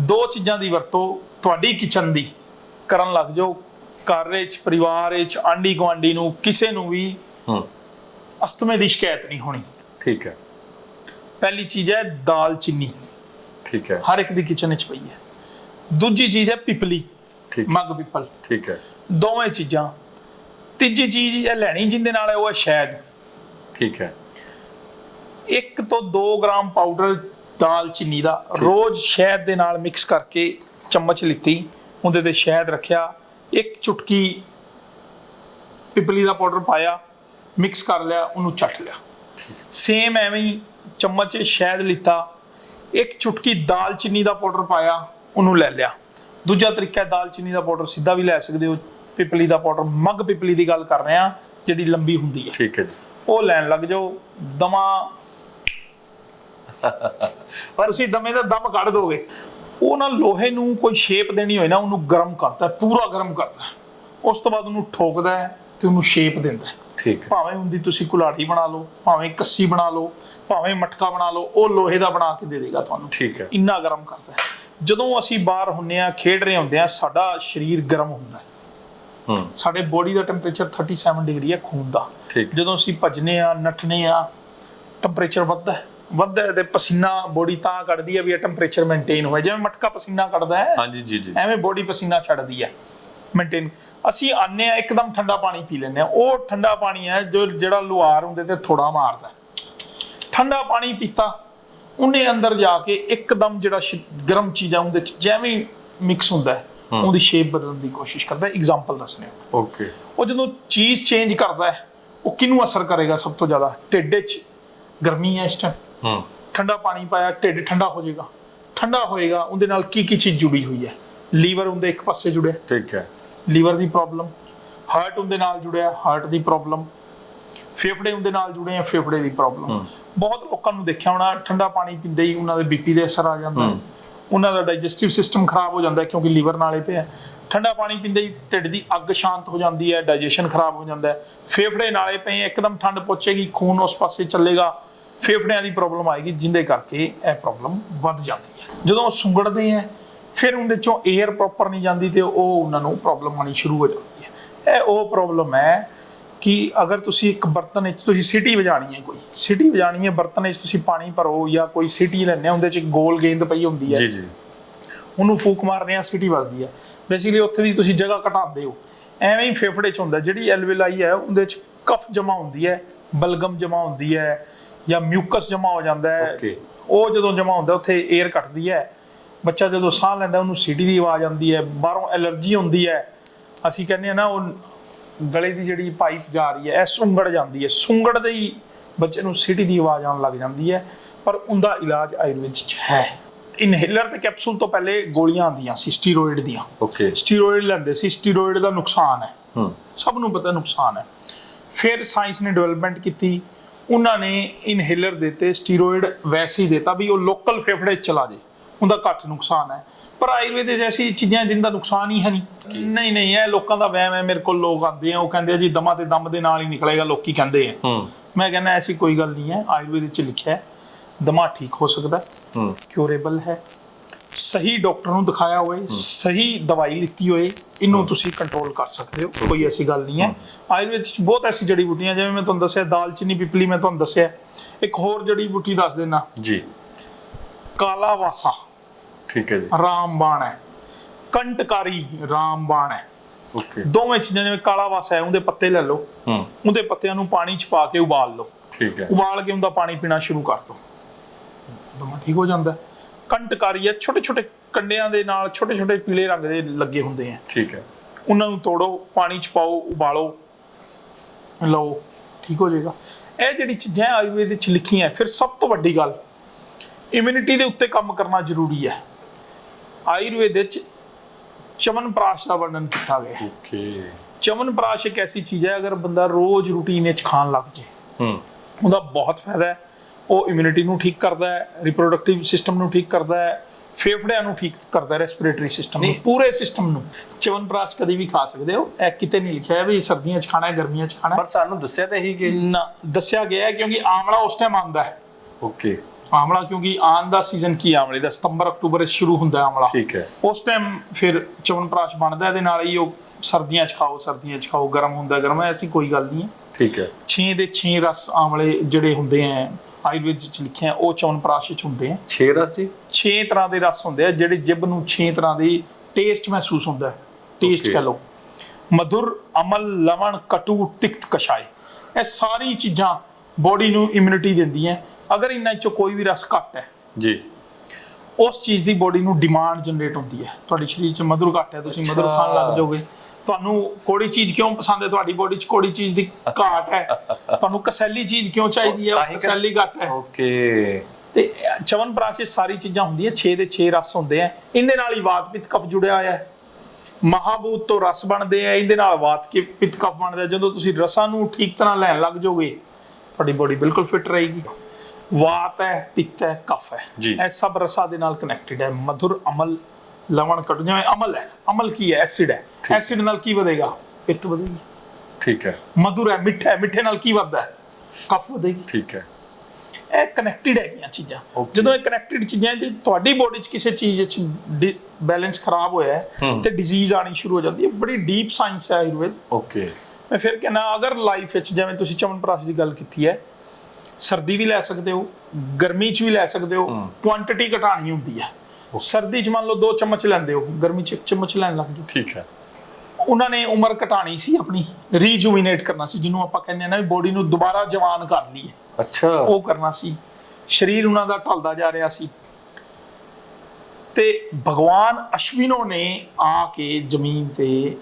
ਦੋ ਚੀਜ਼ਾਂ ਦੀ ਵਰਤੋਂ ਤੁਹਾਡੀ ਕਿਚਨ ਦੀ ਕਰਨ ਲੱਗ ਜਾਓ। ਘਰ ਵਿੱਚ ਪਰਿਵਾਰ ਵਿੱਚ ਆਂਢੀ ਗੁਆਂਢੀ ਨੂੰ ਕਿਸੇ ਨੂੰ ਵੀ ਹੂੰ। ਅਸਤਮੇ ਦੀ ਸ਼ਿਕਾਇਤ ਨਹੀਂ ਹੋਣੀ। ਠੀਕ ਹੈ। ਪਹਿਲੀ ਚੀਜ਼ ਹੈ ਦਾਲ ਚੀਨੀ। ਠੀਕ ਹੈ। ਹਰ ਇੱਕ ਦੀ ਕਿਚਨ ਵਿੱਚ ਪਈ ਹੈ। ਦੂਜੀ ਚੀਜ਼ ਹੈ ਪਿਪਲੀ ਠੀਕ ਮੱਗ ਪਿੱਪਲ। ਠੀਕ ਹੈ। ਦੋਵੇਂ ਚੀਜ਼ਾਂ। ਤੀਜੀ ਚੀਜ਼ ਇਹ ਲੈਣੀ ਜਿੰਦੇ ਨਾਲ ਹੈ ਉਹ ਹੈ ਸ਼ਹਿਦ। ਠੀਕ ਹੈ। 1 ਤੋਂ 2 ਗ੍ਰਾਮ ਪਾਊਡਰ ਦਾਲ ਚੀਨੀ ਦਾ ਰੋਜ਼ ਸ਼ਹਿਦ ਦੇ ਨਾਲ ਮਿਕਸ ਕਰਕੇ ਚਮਚ ਲਿੱਤੀ ਉਹਦੇ ਤੇ ਸ਼ਹਿਦ ਰੱਖਿਆ ਇੱਕ ਚੁਟਕੀ ਪਿਪਲੀ ਦਾ ਪਾਊਡਰ ਪਾਇਆ ਮਿਕਸ ਕਰ ਲਿਆ ਉਹਨੂੰ ਚੱਟ ਲਿਆ। ਸੇਮ ਐਵੇਂ ਹੀ ਚਮਚ ਸ਼ਹਿਦ ਲਿੱਤਾ ਇੱਕ ਚੁਟਕੀ ਦਾਲ ਚੀਨੀ ਦਾ ਪਾਊਡਰ ਪਾਇਆ ਉਹਨੂੰ ਲੈ ਲਿਆ। ਦੂਜਾ ਤਰੀਕਾ ਹੈ ਦਾਲ ਚੀਨੀ ਦਾ ਪਾਊਡਰ ਸਿੱਧਾ ਵੀ ਲੈ ਸਕਦੇ ਹੋ। ਪਿਪਲੀ ਦਾ ਪਾਊਡਰ ਮੱਗ ਪਿਪਲੀ ਦੀ ਗੱਲ ਕਰ ਰਹੇ ਹਾਂ ਜਿਹੜੀ ਲੰਬੀ ਹੁੰਦੀ ਹੈ। ਠੀਕ ਹੈ ਜੀ। ਉਹ ਲੈਣ ਲੱਗ ਜਾਓ। ਦਮਾ ਪਰ ਤੁਸੀਂ ਦਮੇ ਦਾ ਦਮ ਕੱਢ ਦੋਗੇ। ਉਹ ਨਾ ਲੋਹੇ ਨੂੰ ਕੋਈ ਸ਼ੇਪ ਦੇਣੀ ਹੋਏ ਨਾ ਉਹਨੂੰ ਗਰਮ ਕਰਦਾ ਪੂਰਾ ਗਰਮ ਕਰਦਾ। ਉਸ ਤੋਂ ਬਾਅਦ ਉਹਨੂੰ ਠੋਕਦਾ ਤੇ ਉਹਨੂੰ ਸ਼ੇਪ ਦਿੰਦਾ। ਠੀਕ। ਭਾਵੇਂ ਹੁੰਦੀ ਤੁਸੀਂ ਕੁਲਾੜੀ ਬਣਾ ਲਓ ਭਾਵੇਂ ਕੱਸੀ ਬਣਾ ਲਓ ਭਾਵੇਂ ਮਟਕਾ ਬਣਾ ਲਓ ਉਹ ਲੋਹੇ ਦਾ ਬਣਾ ਕੇ ਦੇ ਦੇਗਾ ਤੁਹਾਨੂੰ। ਠੀਕ ਹੈ। ਇੰਨਾ ਗਰਮ ਕਰਦਾ ਹੈ। ਜਦੋਂ ਅਸੀਂ ਬਾਹਰ ਹੁੰਨੇ ਆ ਖੇਡ ਰਹੇ ਹੁੰਦੇ ਆ ਸਾਡਾ ਸਰੀਰ ਗਰਮ ਹੁੰਦਾ ਹੈ। ਹੂੰ। ਸਾਡੇ ਬੋਡੀ ਦਾ ਟੈਂਪਰੇਚਰ 37 ਡਿਗਰੀ ਹੈ ਖੂਨ ਦਾ। ਜਦੋਂ ਅਸੀਂ ਭੱਜਨੇ ਆ ਨੱਠਨੇ ਆ ਟੈਂਪਰੇਚਰ ਵੱਧਦਾ ਹੈ। ਵੱਧਦਾ ਤੇ ਪਸੀਨਾ ਬੋਡੀ ਤਾਂ ਕੱਢਦੀ ਹੈ ਵੀ ਇਹ ਟੈਂਪਰੇਚਰ ਮੇਨਟੇਨ ਹੋਵੇ ਜਿਵੇਂ ਮਟਕਾ ਪਸੀਨਾ ਕੱਢਦਾ ਹੈ ਹਾਂਜੀ ਜੀ ਜੀ। ਐਵੇਂ ਬੋਡੀ ਪਸੀਨਾ ਛੱਡਦੀ ਹੈ। ਮੇਨਟੇਨ ਅਸੀਂ ਆਨੇ ਆ ਇੱਕਦਮ ਠੰਡਾ ਪਾਣੀ ਪੀ ਲੈਂਦੇ ਆ ਉਹ ਠੰਡਾ ਪਾਣੀ ਹੈ ਜੋ ਜਿਹੜਾ ਲੁਹਾਰ ਹੁੰਦੇ ਤੇ ਥੋੜਾ ਮਾਰਦਾ। ਠੰਡਾ ਪਾਣੀ ਪੀਤਾ ਉਹਨੇ ਅੰਦਰ ਜਾ ਕੇ ਇੱਕਦਮ ਜਿਹੜਾ ਗਰਮ ਚੀਜ਼ਾਂ ਉਹਦੇ ਚ ਜਿਵੇਂ ਮਿਕਸ ਹੁੰਦਾ ਉਹਦੀ ਸ਼ੇਪ ਬਦਲਣ ਦੀ ਕੋਸ਼ਿਸ਼ ਕਰਦਾ ਐਗਜ਼ਾਮਪਲ ਦੱਸਣੇ ਓਕੇ ਉਹ ਜਦੋਂ ਚੀਜ਼ ਚੇਂਜ ਕਰਦਾ ਹੈ ਉਹ ਕਿਹਨੂੰ ਅਸਰ ਕਰੇਗਾ ਸਭ ਤੋਂ ਜ਼ਿਆਦਾ? ਢਿੱਡ 'ਚ। ਗਰਮੀ ਹੈ ਇਸ ਟਾਈਮ ਹੂੰ। ਠੰਡਾ ਪਾਣੀ ਪਾਇਆ ਢਿੱਡ ਠੰਡਾ ਹੋ ਜਾਏਗਾ। ਠੰਡਾ ਹੋਏਗਾ ਉਹਦੇ ਨਾਲ ਕੀ ਕੀ ਚੀਜ਼ ਜੁੜੀ ਹੋਈ ਹੈ? ਲੀਵਰ ਉਹਦੇ ਇੱਕ ਪਾਸੇ ਜੁੜਿਆ। ਠੀਕ ਹੈ। ਲੀਵਰ ਦੀ ਪ੍ਰੋਬਲਮ ਹਾਰਟ ਉਹਦੇ ਨਾਲ ਜੁੜਿਆ ਹਾਰਟ ਦੀ ਪ੍ਰੋਬਲਮ ਫੇਫੜੇ ਉਹਦੇ ਨਾਲ ਜੁੜੇ ਆ ਫੇਫੜੇ ਦੀ ਪ੍ਰੋਬਲਮ। ਬਹੁਤ ਲੋਕਾਂ ਨੂੰ ਦੇਖਿਆ ਹੋਣਾ ਠੰਡਾ ਪਾਣੀ ਪੀਂਦੇ ਹੀ ਉਹਨਾਂ ਦੇ ਬੀਪੀ ਦੇ ਅਸਰ ਆ ਜਾਂਦਾ। ਉਹਨਾਂ ਦਾ ਡਾਈਜੈਸਟਿਵ ਸਿਸਟਮ ਖਰਾਬ ਹੋ ਜਾਂਦਾ ਕਿਉਂਕਿ ਲੀਵਰ ਨਾਲੇ ਪਿਆ। ਠੰਡਾ ਪਾਣੀ ਪੀਂਦੇ ਹੀ ਢਿੱਡ ਦੀ ਅੱਗ ਸ਼ਾਂਤ ਹੋ ਜਾਂਦੀ ਹੈ ਡਾਈਜੈਸ਼ਨ ਖਰਾਬ ਹੋ ਜਾਂਦਾ ਹੈ। ਫੇਫੜੇ ਨਾਲੇ ਪਏ ਇੱਕਦਮ ਠੰਡ ਪਹੁੰਚੇਗੀ ਖੂਨ ਉਸ ਪਾਸੇ ਚੱਲੇਗਾ ਫੇਫੜਿਆਂ ਦੀ ਪ੍ਰੋਬਲਮ ਆਏਗੀ ਜਿੰਦੇ ਕਰਕੇ ਇਹ ਪ੍ਰੋਬਲਮ ਵੱਧ ਜਾਂਦੀ ਹੈ। ਜਦੋਂ ਸੁੰਗੜਦੇ ਆ ਫਿਰ ਉਹਦੇ ਚੋਂ 에ਅਰ ਪ੍ਰੋਪਰ ਨਹੀਂ ਜਾਂਦੀ ਤੇ ਉਹ ਉਹਨਾਂ ਨੂੰ ਪ੍ਰੋਬਲਮ ਆਣੀ ਸ਼ੁਰੂ ਹੋ ਜਾਂਦੀ ਹੈ। ਇਹ ਉਹ ਪ੍ਰੋਬਲਮ ਹੈ ਕਿ ਅਗਰ ਤੁਸੀਂ ਇੱਕ ਬਰਤਨ ਵਿੱਚ ਤੁਸੀਂ ਸਿਟੀ ਵਜਾਣੀ ਹੈ ਕੋਈ ਸਿਟੀ ਵਜਾਣੀ ਹੈ ਬਰਤਨ ਵਿੱਚ ਤੁਸੀਂ ਪਾਣੀ ਭਰੋ ਜਾਂ ਕੋਈ ਸਿਟੀ ਲੈਣੇ ਉਹਦੇ ਚ ਗੋਲ ਗੇਂਦ ਪਈ ਹੁੰਦੀ ਹੈ। ਜੀ ਜੀ। ਉਹਨੂੰ ਫੂਕ ਮਾਰਨੇ ਆ ਸਿਟੀ ਵੱਜਦੀ ਹੈ। ਬੇਸਿਕਲੀ ਉੱਥੇ ਦੀ ਤੁਸੀਂ ਜਗ੍ਹਾ ਘਟਾਉਂਦੇ ਹੋ। ਐਵੇਂ ਹੀ ਫੇਫੜੇ ਚ ਹੁੰਦਾ ਜਿਹੜੀ ਐਲਵੇਲਾਈ ਹੈ ਉਹਦੇ ਚ ਕਫ ਜਮਾ ਹੁੰਦੀ ਹੈ ਬਲਗਮ ਜਮਾ ਹੁੰਦੀ ਹੈ ਜਾਂ ਮਿਊਕਸ ਜਮਾ ਹੋ ਜਾਂਦਾ ਹੈ. ਉਹ ਜਦੋਂ ਜਮਾ ਹੁੰਦਾ ਉੱਥੇ 에ਅਰ ਘਟਦੀ ਹੈ। ਬੱਚਾ ਜਦੋਂ ਸਾਹ ਲੈਂਦਾ ਉਹਨੂੰ ਸੀਟੀ ਦੀ ਆਵਾਜ਼ ਆਉਂਦੀ ਹੈ ਬਾਹਰੋਂ ਐਲਰਜੀ ਹੁੰਦੀ ਹੈ। ਅਸੀਂ ਕਹਿੰਦੇ ਆ ਨਾ ਉਹ ਗਲੇ ਦੀ ਜਿਹੜੀ ਪਾਈਪ ਜਾ ਰਹੀ ਹੈ ਇਹ ਸੁੰਗੜ ਜਾਂਦੀ ਹੈ। ਸੁੰਗੜ ਦੇ ਹੀ ਬੱਚੇ ਨੂੰ ਸੀਟੀ ਦੀ ਆਵਾਜ਼ ਆਉਣ ਲੱਗ ਜਾਂਦੀ ਹੈ ਪਰ ਉਹਦਾ ਇਲਾਜ ਆਯੁਰਵੇਦ 'ਚ ਹੈ। ਇਨਹੇਲਰ ਤੇ ਕੈਪਸੂਲ ਤੋਂ ਪਹਿਲੇ ਗੋਲੀਆਂ ਆਉਂਦੀਆਂ ਸੀ ਸਟੀਰੋਇਡ ਦੀਆਂ। ਓਕੇ। ਸਟੀਰੋਇਡ ਲੈਂਦੇ ਸੀ ਸਟੀਰੋਇਡ ਦਾ ਨੁਕਸਾਨ ਹੈ। ਹੂੰ। ਸਭ ਨੂੰ ਪਤਾ ਨੁਕਸਾਨ ਹੈ। ਫਿਰ ਸਾਇੰਸ ਨੇ ਡਿਵੈਲਪਮੈਂਟ ਕੀਤੀ ਉਹਨਾਂ ਨੇ ਇਨਹੇਲਰ ਦਿੱਤੇ ਸਟੀਰੋਇਡ ਵੈਸੇ ਹੀ ਦਿੱਤਾ ਵੀ ਉਹ ਲੋਕਲ ਫੇਫੜੇ 'ਚ ਚਲਾ ਜੇ। ਉਹਦਾ ਘੱਟ ਨੁਕਸਾਨ ਹੈ। ਪਰ ਆਯੁਰਵੇਦ ਵਿੱਚ ਐਸੀ ਚੀਜ਼ਾਂ ਜਿੰਦਾ ਨੁਕਸਾਨ ਹੀ ਹੈ ਨਹੀਂ। ਨਹੀਂ ਨਹੀਂ ਇਹ ਲੋਕਾਂ ਦਾ ਵਹਿਮ ਹੈ ਮੇਰੇ ਕੋਲ ਲੋਕ ਆਉਂਦੇ ਆ ਉਹ ਕਹਿੰਦੇ ਆ ਜੀ ਦਮਾ ਤੇ ਦਮ ਦੇ ਨਾਲ ਹੀ ਨਿਕਲੇਗਾ ਲੋਕੀ ਕਹਿੰਦੇ ਆ। ਮੈਂ ਕਹਿੰਦਾ ਐਸੀ ਕੋਈ ਗੱਲ ਨਹੀਂ ਹੈ ਆਯੁਰਵੇਦ ਵਿੱਚ ਲਿਖਿਆ ਹੈ ਦਮਾ ਠੀਕ ਹੋ ਸਕਦਾ ਹੈ ਕਿਉਰੇਬਲ ਹੈ। ਸਹੀ ਡਾਕਟਰ ਨੂੰ ਦਿਖਾਇਆ ਹੋਏ ਸਹੀ ਦਵਾਈ ਲਿੱਤੀ ਹੋਏ ਇਹਨੂੰ ਤੁਸੀਂ ਕੰਟਰੋਲ ਕਰ ਸਕਦੇ ਹੋ ਕੋਈ ਐਸੀ ਗੱਲ ਨਹੀਂ ਹੈ। ਆਯੁਰਵੇਦ ਚ ਬਹੁਤ ਐਸੀ ਜੜੀ ਬੂਟੀਆਂ ਜਿਵੇਂ ਮੈਂ ਤੁਹਾਨੂੰ ਦੱਸਿਆ ਦਾਲਚੀਨੀ ਪਿਪਲੀ ਮੈਂ ਤੁਹਾਨੂੰ ਦੱਸਿਆ। ਇੱਕ ਹੋਰ ਜੜੀ ਬੂਟੀ ਦੱਸ ਦੇਣਾ ਜੀ। ਕਾਲਾ ਵਾਸਾ। ਠੀਕ ਹੈ ਜੀ। ਰਾਮਬਾਣ ਹੈ। ਕੰਟਕਾਰੀ ਰਾਮਬਾਣ ਹੈ। ਓਕੇ ਦੋਵੇਂ ਚੀਜ਼ਾਂ ਜਿਵੇਂ ਕਾਲਾ ਵਾਸਾ ਹੈ ਉਹਦੇ ਪੱਤੇ ਲੈ ਲਓ। ਹੂੰ। ਉਹਦੇ ਪੱਤਿਆਂ ਨੂੰ ਪਾਣੀ ਚ ਪਾ ਕੇ ਉਬਾਲ ਲਓ। ਠੀਕ ਹੈ। ਉਬਾਲ ਕੇ ਉਹਦਾ ਪਾਣੀ ਪੀਣਾ ਸ਼ੁਰੂ ਕਰ ਦਿਓ ਦਮਾ ਠੀਕ ਹੋ ਜਾਂਦਾ। ਕੰਟਕਾਰੀ ਹੈ ਛੋਟੇ ਛੋਟੇ ਕੰਡਿਆਂ ਦੇ ਨਾਲ ਛੋਟੇ ਛੋਟੇ ਪੀਲੇ ਰੰਗ ਦੇ ਲੱਗੇ ਹੁੰਦੇ ਆ। ਠੀਕ ਹੈ। ਉਹਨਾਂ ਨੂੰ ਤੋੜੋ ਪਾਣੀ ਚ ਪਾਓ ਉਬਾਲੋ। ਲਓ ਠੀਕ ਹੋ ਜਾਏਗਾ। ਇਹ ਜਿਹੜੀ ਚੀਜ਼ਾਂ ਆਯੁਰਵੇਦ ਵਿੱਚ ਲਿਖੀਆਂ ਫਿਰ ਸਭ ਤੋਂ ਵੱਡੀ ਗੱਲ ਇਮਿਊਨਿਟੀ ਦੇ ਉੱਤੇ ਕੰਮ ਕਰਨਾ ਜ਼ਰੂਰੀ ਹੈ। ਆਯੁਰਵੇਦ ਵਿੱਚ ਚਮਨਪ੍ਰਾਸ਼ ਦਾ ਵਰਣਨ ਕੀਤਾ ਗਿਆ ਹੈ। ਓਕੇ। ਚਮਨਪ੍ਰਾਸ਼ ਇੱਕ ਐਸੀ ਚੀਜ਼ ਹੈ ਅਗਰ ਬੰਦਾ ਰੋਜ਼ ਰੂਟੀਨ ਵਿੱਚ ਖਾਣ ਲੱਗ ਜੇ ਹੂੰ। ਉਹਦਾ ਬਹੁਤ ਫਾਇਦਾ ਹੈ। ਉਹ ਇਮਿਊਨਿਟੀ ਨੂੰ ਠੀਕ ਕਰਦਾ ਹੈ ਰਿਪਰੋਡਕਟਿਵ ਸਿਸਟਮ ਨੂੰ ਠੀਕ ਕਰਦਾ ਹੈ ਫੇਫੜਿਆਂ ਨੂੰ ਠੀਕ ਕਰਦਾ ਹੈ ਰੈਸਪੀਰੇਟਰੀ ਸਿਸਟਮ ਨੂੰ ਪੂਰੇ ਸਿਸਟਮ ਨੂੰ। ਚਵਨਪ੍ਰਾਸ਼ ਕਦੀ ਵੀ ਖਾ ਸਕਦੇ ਹੋ। ਇਹ ਕਿਤੇ ਨਹੀਂ ਲਿਖਿਆ ਹੈ ਵੀ ਸਰਦੀਆਂ 'ਚ ਖਾਣਾ ਹੈ ਗਰਮੀਆਂ 'ਚ ਖਾਣਾ ਹੈ। ਪਰ ਸਾਨੂੰ ਦੱਸਿਆ ਤਾਂ ਇਹੀ ਕਿ ਨਾ ਦੱਸਿਆ ਗਿਆ ਹੈ ਕਿਉਂਕਿ ਆਮਲਾ ਉਸ ਟਾਈਮ ਆਉਂਦਾ ਹੈ। ਓਕੇ। ਆਮਲਾ ਕਿਉਂਕਿ ਆਉਣ ਦਾ ਸੀਜ਼ਨ ਕੀ ਆਮਲੇ ਦਾ? ਸਤੰਬਰ ਅਕਤੂਬਰ ਵਿੱਚ ਸ਼ੁਰੂ ਹੁੰਦਾ ਆਮਲਾ। ਠੀਕ ਹੈ। ਉਸ ਟਾਈਮ ਫਿਰ ਚਵਨਪ੍ਰਾਸ਼ ਬਣਦਾ ਇਹਦੇ ਨਾਲ ਹੀ ਉਹ ਸਰਦੀਆਂ 'ਚ ਖਾਓ ਸਰਦੀਆਂ 'ਚ ਖਾਓ ਗਰਮ ਹੁੰਦਾ ਗਰਮ ਹੈ ਐਸੀ ਕੋਈ ਗੱਲ ਨਹੀਂ ਹੈ। ਠੀਕ ਹੈ। 6 ਦੇ 6 ਰਸ ਆਮਲੇ ਜਿਹੜੇ ਹੁੰਦੇ ਆ ਆਯੁਰਵੇਦ ਵਿੱਚ ਲਿਖਿਆ ਉਹ ਚਵਨਪ੍ਰਾਸ਼ ਵਿੱਚ ਹੁੰਦੇ ਆ 6 ਰਸ ਜੀ? 6 ਤਰ੍ਹਾਂ ਦੇ ਰਸ ਹੁੰਦੇ ਆ ਜਿਹੜੇ ਜਿਬ ਨੂੰ 6 ਤਰ੍ਹਾਂ ਦੀ ਟੇਸਟ ਮਹਿਸੂਸ ਹੁੰਦਾ ਟੇਸਟ. ਕਹ ਲਓ। ਮధుਰ ਅਮਲ ਲਵਣ ਕਟੂ ਤਿਕਤ ਕਸ਼ਾਏ। ਇਹ ਸਾਰੀ ਚੀਜ਼ਾਂ ਬੋਡੀ ਨੂੰ ਇਮਿਊਨਿਟੀ ਦਿੰਦੀਆਂ ਅਗਰ ਇਹਨਾਂ ਚੋਂ ਕੋਈ ਵੀ ਰਸ ਘੱਟ ਹੈ ਜੀ। ਉਸ ਚੀਜ਼ ਦੀ ਬੋਡੀ ਨੂੰ ਡਿਮਾਂਡ ਜਨਰੇਟ ਹੁੰਦੀ ਹੈ। ਤੁਹਾਡੇ ਸਰੀਰ 'ਚ ਮਧੁਰ ਘੱਟ ਹੈ ਤੁਸੀਂ ਮਧੁਰ ਖਾਣ ਲੱਗ ਜਾਓਗੇ। ਤੁਹਾਨੂੰ ਕੋੜੀ ਚੀਜ਼ ਕਿਉਂ ਪਸੰਦ ਹੈ? ਤੁਹਾਡੀ ਬੋਡੀ 'ਚ ਕੋੜੀ ਚੀਜ਼ ਦੀ ਘਾਟ ਹੈ। ਤੁਹਾਨੂੰ ਕਸੈਲੀ ਚੀਜ਼ ਕਿਉਂ ਚਾਹੀਦੀ ਹੈ? ਕਸੈਲੀ ਘੱਟ ਹੈ। ਓਕੇ। ਤੇ ਚਵਨ ਪ੍ਰਾਸ਼ ਸਾਰੀ ਚੀਜ਼ਾਂ ਹੁੰਦੀਆਂ 6 ਦੇ 6 ਰਸ ਹੁੰਦੇ ਆ। ਇਹਦੇ ਨਾਲ ਹੀ ਵਾਤ ਪਿੱਤ ਕਫ ਜੁੜਿਆ ਹੋਇਆ ਹੈ। ਮਹਾਬੂਤ ਤੋਂ ਰਸ ਬਣਦੇ ਆ ਇਹਦੇ ਨਾਲ ਵਾਤ ਕੇ ਪਿੱਤ ਕਫ ਬਣਦਾ। ਜਦੋਂ ਤੁਸੀਂ ਰਸਾਂ ਨੂੰ ਠੀਕ ਤਰ੍ਹਾਂ ਲੈਣ ਲੱਗ ਜਾਓਗੇ ਤੁਹਾਡੀ ਬੋਡੀ ਬਿਲਕੁਲ ਫਿੱਟ ਰਹੇਗੀ। ਵਾਤ ਹੈ ਪਿੱਤ ਹੈ ਕਫ ਹੈ। ਜੀ। ਇਹ ਸਭ ਰਸਾਂ ਦੇ ਨਾਲ ਕਨੈਕਟਡ ਹੈ। ਮధుਰ ਅਮਲ ਲਵਣ ਕਟ ਜਿਵੇਂ ਅਮਲ ਹੈ। ਅਮਲ ਕੀ ਹੈ? ਐਸਿਡ ਹੈ। ਐਸਿਡ ਨਾਲ ਕੀ ਵਧੇਗਾ? ਪਿੱਤ ਵਧੇਗੀ। ਠੀਕ ਹੈ। ਮధుਰ ਹੈ ਮਿੱਠਾ ਹੈ। ਮਿੱਠੇ ਨਾਲ ਕੀ ਵੱਧਦਾ ਹੈ? ਕਫ ਵਧੇਗੀ। ਠੀਕ ਹੈ। ਇਹ ਕਨੈਕਟਡ ਹੈਗੀਆਂ ਚੀਜ਼ਾਂ. ਜਦੋਂ ਇਹ ਕਨੈਕਟਡ ਚੀਜ਼ਾਂ ਜੇ ਤੁਹਾਡੀ ਬੋਡੀ 'ਚ ਕਿਸੇ ਚੀਜ਼ 'ਚ ਬੈਲੈਂਸ ਖਰਾਬ ਹੋਇਆ। ਤੇ ਡਿਜ਼ੀਜ਼ ਆਣੀ ਸ਼ੁਰੂ ਹੋ ਜਾਂਦੀ ਹੈ ਬੜੀ ਡੀਪ ਸਾਇੰਸ ਹੈ ਆਯੁਰਵੇਦ। ਓਕੇ ਮੈਂ ਫਿਰ ਕਹਿੰਦਾ ਅਗਰ ਲਾਈਫ ਵਿੱਚ ਜਿਵੇਂ ਤੁਸੀਂ ਚਮਨਪ੍ਰਾਸ਼ ਦੀ ਗੱਲ ਕੀਤੀ ਹੈ ਸਰਦੀ ਵੀ ਲੈ ਸਕਦੇ ਹੋ ਗਰਮੀ 'ਚ ਵੀ ਲੈ ਸਕਦੇ ਹੋ ਕੁਆਂਟੀਟੀ ਘਟਾਣੀ ਹੁੰਦੀ ਹੈ ਸਰਦੀ 'ਚ ਮੰਨ ਲਓ 2 ਚਮਚ ਲੈਂਦੇ ਹੋ ਗਰਮੀ 'ਚ 1 ਚਮਚ ਲੈਣ ਲੱਗ ਜਾਓ। ਠੀਕ ਹੈ। ਉਹਨਾਂ ਨੇ ਉਮਰ ਘਟਾਣੀ ਸੀ ਆਪਣੀ ਰੀਜੂਵਿਨੇਟ ਕਰਨਾ ਸੀ ਜਿਹਨੂੰ ਆਪਾਂ ਕਹਿੰਦੇ ਆ ਨਾ ਵੀ ਬੋਡੀ ਨੂੰ ਦੁਬਾਰਾ ਜਵਾਨ ਕਰ ਲਈਏ। ਅੱਛਾ। ਉਹ ਕਰਨਾ ਸੀ। ਸਰੀਰ ਉਹਨਾਂ ਦਾ ਢਲਦਾ ਜਾ ਰਿਹਾ ਸੀ। ਤੇ ਭਗਵਾਨ ਅਸ਼ਵਿਨੋ ਨੇ ਆ ਕੇ ਜ਼ਮੀਨ ਤੇ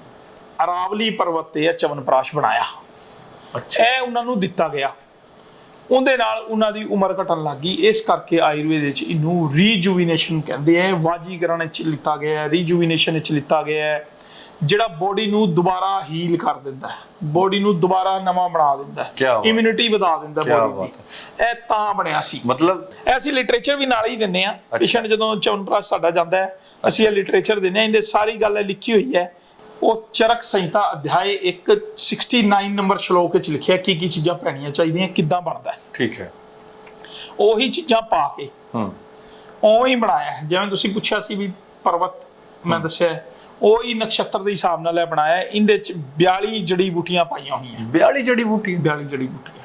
ਅਰਾਵਲੀ ਪਰਬਤ ਤੇ ਚਵਨਪ੍ਰਾਸ਼ ਬਣਾਇਆ। ਅੱਛਾ। ਇਹ ਉਹਨਾਂ ਨੂੰ ਦਿੱਤਾ ਗਿਆ। ਉਹਦੇ ਨਾਲ ਉਹਨਾਂ ਦੀ ਉਮਰ ਘਟਣ ਲੱਗੀ ਇਸ ਕਰਕੇ ਆਯੁਰਵੇਦ ਵਿੱਚ ਇਹਨੂੰ ਰੀਜੂਵਿਨੇਸ਼ਨ ਕਹਿੰਦੇ ਆ। ਵਾਜੀਕਰਨ ਵਿੱਚ ਲਿੱਤਾ ਗਿਆ ਹੈ। ਰੀਜੂਵਿਨੇਸ਼ਨ ਵਿੱਚ ਲਿੱਤਾ ਗਿਆ ਹੈ। ਜਿਹੜਾ ਬੋਡੀ ਨੂੰ ਦੁਬਾਰਾ ਹੀਲ ਕਰ ਦਿੰਦਾ ਹੈ। ਬੋਡੀ ਨੂੰ ਦੁਬਾਰਾ ਨਵਾਂ ਬਣਾ ਦਿੰਦਾ ਹੈ। ਇਮਿਊਨਿਟੀ ਵਧਾ ਦਿੰਦਾ ਬੋਡੀ ਦੀ। ਇਹ ਤਾਂ ਬਣਿਆ ਸੀ। ਮਤਲਬ ਅਸੀਂ ਲਿਟਰੇਚਰ ਵੀ ਨਾਲ ਹੀ ਦਿੰਨੇ ਆ ਪੇਸ਼ੈਂਟ ਜਦੋਂ ਚਵਨਪ੍ਰਾਸ਼ ਸਾਡਾ ਜਾਂਦਾ ਹੈ ਅਸੀਂ ਇਹ ਲਿਟਰੇਚਰ ਦਿੰਨੇ ਆ ਇਹਦੇ ਸਾਰੀ ਗੱਲ ਲਿਖੀ ਹੋਈ ਹੈ। ਉਹ ਚਰਕ ਸੰਹਿਤਾ ਅਧਿਆਇ 1 69 ਨੰਬਰ ਸ਼ਲੋਕ ਵਿੱਚ ਲਿਖਿਆ ਕੀ ਕੀ ਚੀਜ਼ਾਂ ਪੈਣੀਆਂ ਚਾਹੀਦੀਆਂ ਕਿੱਦਾਂ ਬਣਦਾ ਠੀਕ ਹੈ। ਉਹੀ ਚੀਜ਼ਾਂ ਪਾ ਕੇ ਹੂੰ। ਉਵੇਂ ਹੀ ਬਣਾਇਆ। ਜਿਵੇਂ ਤੁਸੀਂ ਪੁੱਛਿਆ ਸੀ ਵੀ ਪਰਬਤ ਮੈਂ ਦੱਸਿਆ ਹੈ, ਉਹੀ ਨਕਸ਼ਤਰ ਦੇ ਹਿਸਾਬ ਨਾਲ ਇਹ ਬਣਾਇਆ। ਇਹਦੇ ਚ 42 ਜੜੀ ਬੂਟੀਆਂ ਪਾਈਆਂ ਹੋਈਆਂ 42 ਜੜੀ ਬੂਟੀ 42 ਜੜੀ ਬੂਟੀਆਂ।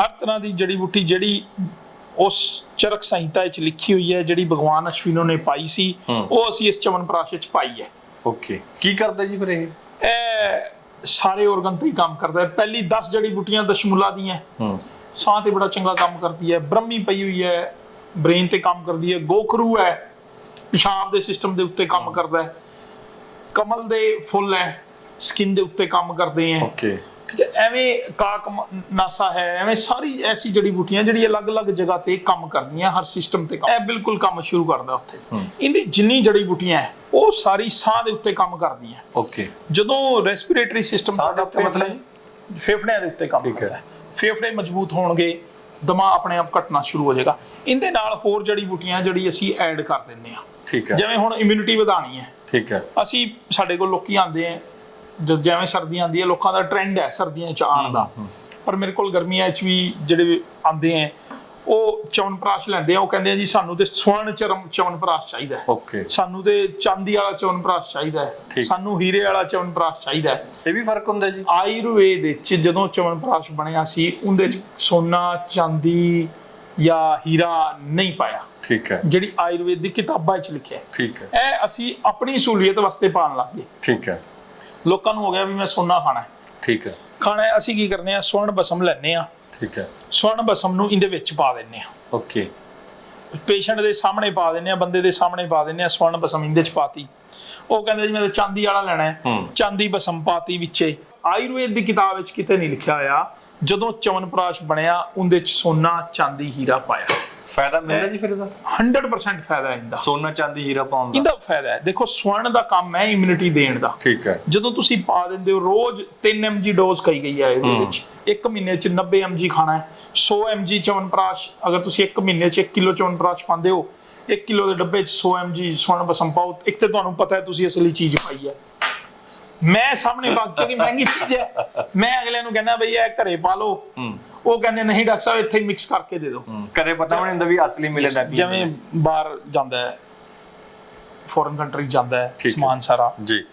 ਹਰ ਤਰ੍ਹਾਂ ਦੀ ਜੜੀ ਬੂਟੀ ਜਿਹੜੀ ਉਸ ਚਰਕ ਸੰਹਿਤਾ ਵਿੱਚ ਲਿਖੀ ਹੋਈ ਹੈ ਜਿਹੜੀ ਭਗਵਾਨ ਅਸ਼ਵਿਨੋ ਨੇ ਪਾਈ ਸੀ। ਉਹ ਅਸੀਂ ਇਸ ਚਵਨਪ੍ਰਾਸ਼ ਵਿੱਚ ਪਾਈ ਹੈ। ਓਕੇ। ਕੀ ਕਰਦਾ ਜੀ ਫਿਰ ਇਹ? ਇਹ ਸਾਰੇ organ ਤੇ ਹੀ ਕੰਮ ਕਰਦਾ ਹੈ। ਪਹਿਲੀ 10 ਜੜੀ ਬੂਟੀਆਂ ਦਸ਼ਮੂਲਾ ਦੀਆਂ। ਹੂੰ। ਸਾਹ ਤੇ ਬੜਾ ਚੰਗਾ ਕੰਮ ਕਰਦੀ ਹੈ। ਬ੍ਰਹਮੀ ਪਈ ਹੋਈ ਹੈ। ਬ੍ਰੇਨ ਤੇ ਕੰਮ ਕਰਦੀ ਹੈ। ਗੋਖਰੂ ਹੈ। ਪਿਸ਼ਾਬ ਦੇ ਸਿਸਟਮ ਦੇ ਉੱਤੇ ਕੰਮ ਕਰਦਾ ਹੈ। ਕਮਲ ਦੇ ਫੁੱਲ ਹੈ। ਸਕਿਨ ਦੇ ਉੱਤੇ ਕੰਮ ਕਰਦੇ ਹੈ। ਓਕੇ। ਐਵੇਂ ਕਾਕ ਨਾਸਾ ਹੈ ਐਵੇਂ ਸਾਰੀ ਐਸੀ ਜੜੀ ਬੂਟੀਆਂ ਜਿਹੜੀ ਅਲੱਗ-ਅਲੱਗ ਜਗ੍ਹਾ ਤੇ ਕੰਮ ਕਰਦੀਆਂ ਹਰ ਸਿਸਟਮ ਤੇ ਕੰਮ। ਇਹ ਬਿਲਕੁਲ ਕੰਮ ਸ਼ੁਰੂ ਕਰਦਾ ਉੱਥੇ। ਇਹਦੀ ਜਿੰਨੀ ਜੜੀ ਬੂਟੀਆਂ ਹੈ ਉਹ ਸਾਰੀ ਸਾਹ ਦੇ ਉੱਤੇ ਕੰਮ ਕਰਦੀਆਂ। ਓਕੇ ਜਦੋਂ ਰੈਸਪੀਰੇਟਰੀ ਸਿਸਟਮ ਉੱਤੇ ਮਤਲਬ? ਫੇਫੜਿਆਂ ਦੇ ਉੱਤੇ ਕੰਮ। ਕਰਦਾ ਹੈ। ਫੇਫੜੇ ਮਜ਼ਬੂਤ ਹੋਣਗੇ ਦਮਾ ਆਪਣੇ ਆਪ ਘਟਣਾ ਸ਼ੁਰੂ ਹੋ ਜਾਏਗਾ। ਇਹਦੇ ਨਾਲ ਹੋਰ ਜੜੀ ਬੂਟੀਆਂ ਜਿਹੜੀ ਅਸੀਂ ਐਡ ਕਰ ਦਿੰਨੇ ਆ ਠੀਕ ਹੈ। ਜਿਵੇਂ ਹੁਣ ਇਮਿਊਨਿਟੀ ਵਧਾਣੀ ਹੈ। ਠੀਕ ਹੈ। ਅਸੀਂ ਸਾਡੇ ਕੋਲ ਲੋਕੀ ਆਉਂਦੇ ਆ ਜਦ ਜਿਵੇਂ ਸਰਦੀਆਂ ਆਉਂਦੀ ਹੈ ਲੋਕਾਂ ਦਾ ਟ੍ਰੈਂਡ ਹੈ ਸਰਦੀਆਂ ਚ ਆਉਣ ਦਾ। ਪਰ ਮੇਰੇ ਕੋਲ ਗਰਮੀਆਂ ਚ ਵੀ ਜਿਹੜੇ ਆਉਂਦੇ ਆ ਉਹ ਚਵਨਪ੍ਰਾਸ਼ ਲੈਂਦੇ ਆ। ਉਹ ਕਹਿੰਦੇ ਆ ਜੀ ਸਾਨੂੰ ਤੇ ਸਵਰਨ ਚਰਮ ਚਵਨਪ੍ਰਾਸ਼ ਚਾਹੀਦਾ ਹੈ। ਓਕੇ। ਸਾਨੂੰ ਤੇ ਚਾਂਦੀ ਵਾਲਾ ਚਵਨਪ੍ਰਾਸ਼ ਚਾਹੀਦਾ ਹੈ। ਸਾਨੂੰ ਹੀਰੇ ਵਾਲਾ ਚਵਨਪ੍ਰਾਸ਼ ਚਾਹੀਦਾ ਹੈ। ਇਹ ਵੀ ਫ਼ਰਕ ਹੁੰਦਾ ਜੀ? ਆਯੁਰਵੇਦ ਵਿੱਚ ਜਦੋਂ ਚਵਨਪ੍ਰਾਸ਼ ਬਣਿਆ ਸੀ ਉਹਦੇ ਚ ਸੋਨਾ ਚਾਂਦੀ ਜਾਂ ਹੀਰਾ ਨਹੀਂ ਪਾਇਆ। ਠੀਕ ਹੈ। ਜਿਹੜੀ ਆਯੁਰਵੇਦ ਦੀ ਕਿਤਾਬਾਂ ਵਿੱਚ ਲਿਖਿਆ। ਹੈ। ਠੀਕ ਹੈ। ਇਹ ਅਸੀਂ ਆਪਣੀ ਸਹੂਲੀਅਤ ਵਾਸਤੇ ਪਾਣ ਲੱਗ ਗਏ। ਠੀਕ ਹੈ। ਲੋਕਾਂ ਨੂੰ ਹੋ ਗਿਆ ਵੀ ਮੈਂ ਸੋਨਾ ਖਾਣਾ ਠੀਕ ਹੈ। ਖਾਣਾ ਅਸੀਂ ਕੀ ਕਰਨੇ ਆ? ਸਵਰਨ ਬਸਮ ਲੈਣੇ ਆ। ਠੀਕ ਹੈ। ਸਵਰਨ ਬਸਮ ਨੂੰ ਇਹਦੇ ਵਿੱਚ ਪਾ ਦਿੰਨੇ ਆ। ਓਕੇ। ਪੇਸ਼ੈਂਟ ਦੇ ਸਾਹਮਣੇ ਪਾ ਦਿੰਨੇ ਆ ਬੰਦੇ ਦੇ ਸਾਹਮਣੇ ਪਾ ਦਿੰਨੇ ਆ ਸਵਰਨ ਬਸਮ ਇਹਦੇ ਚ ਪਾਤੀ। ਉਹ ਕਹਿੰਦੇ ਜੀ ਮੈਂ ਤਾਂ ਚਾਂਦੀ ਵਾਲਾ ਲੈਣਾ ਹੈ। ਹੂੰ। ਚਾਂਦੀ ਬਸਮ ਪਾਤੀ ਵਿੱਚੇ। ਆਯੁਰਵੇਦ ਦੀ ਕਿਤਾਬ ਵਿੱਚ ਕਿਤੇ ਨਹੀਂ ਲਿਖਿਆ ਹੋਇਆ। ਜਦੋਂ ਚਵਨਪ੍ਰਾਸ਼ ਬਣਿਆ ਉਹਦੇ ਚ ਸੋਨਾ ਚਾਂਦੀ ਹੀਰਾ ਪਾਇਆ। ਫਾਇਦਾ ਮਿਲਦਾ ਜੀ ਫਿਰ ਇਹਦਾ? 100% ਫਾਇਦਾ ਹੈ ਇਹਦਾ। ਸੋਨਾ ਚਾਂਦੀ ਹੀਰਾ ਪਾਉਣ ਦਾ। ਇਹਦਾ ਫਾਇਦਾ ਹੈ। ਦੇਖੋ ਸਵਰਨ ਦਾ ਕੰਮ ਹੈ ਇਮਿਊਨਿਟੀ ਦੇਣ ਦਾ। ਠੀਕ ਹੈ। ਜਦੋਂ ਤੁਸੀਂ ਪਾ ਦਿੰਦੇ ਹੋ ਰੋਜ਼ 3 mg ਡੋਜ਼ ਕਹੀ ਗਈ ਹੈ ਇਹਦੇ ਵਿੱਚ। ਇੱਕ ਮਹੀਨੇ ਚ 90 mg ਖਾਣਾ ਹੈ। 100 mg ਚਵਨਪ੍ਰਾਸ਼ ਅਗਰ ਤੁਸੀਂ ਇੱਕ ਮਹੀਨੇ ਚ 1 ਕਿਲੋ ਚਵਨਪ੍ਰਾਸ਼ ਪਾਉਂਦੇ ਹੋ 1 ਕਿਲੋ ਦੇ ਡੱਬੇ ਚ 100 mg ਸਵਰਨ ਬਸਮ ਪਾਓ। ਇੱਕ ਤੇ ਤੁਹਾਨੂੰ ਪਤਾ ਹੈ ਤੁਸੀਂ ਅਸਲੀ ਚੀਜ਼ ਪਾਈ ਹੈ। ਮੈਂ ਸਾਹਮਣੇ ਪਾ ਕਿਉਂਕਿ ਮਹਿੰਗੀ ਚੀਜ਼ ਹੈ। ਮੈਂ ਅਗਲੇ ਨੂੰ ਕਹਿੰਦਾ ਬਈ ਇਹ ਘਰੇ ਪਾ ਲਓ। ਹੂੰ ਉਹ ਕਹਿੰਦੇ ਨਹੀਂ ਡਾਕਟਰ ਸਾਹਿਬ ਇੱਥੇ ਮਿਕਸ ਕਰਕੇ ਦੇ ਦਿਓ। ਹੂੰ। ਕਰੇ ਪਤਾ ਨਹੀਂ ਹੁੰਦਾ ਵੀ ਅਸਲੀ ਮਿਲੇ ਨਕਲੀ ਜਿਵੇਂ ਬਾਹਰ ਜਾਂਦਾ ਹੈ ਫੋਰਨ ਕੰਟਰੀ ਜਾਂਦਾ ਹੈ ਹੈ। ਸਮਾਨ ਸਾਰਾ। ਜੀ।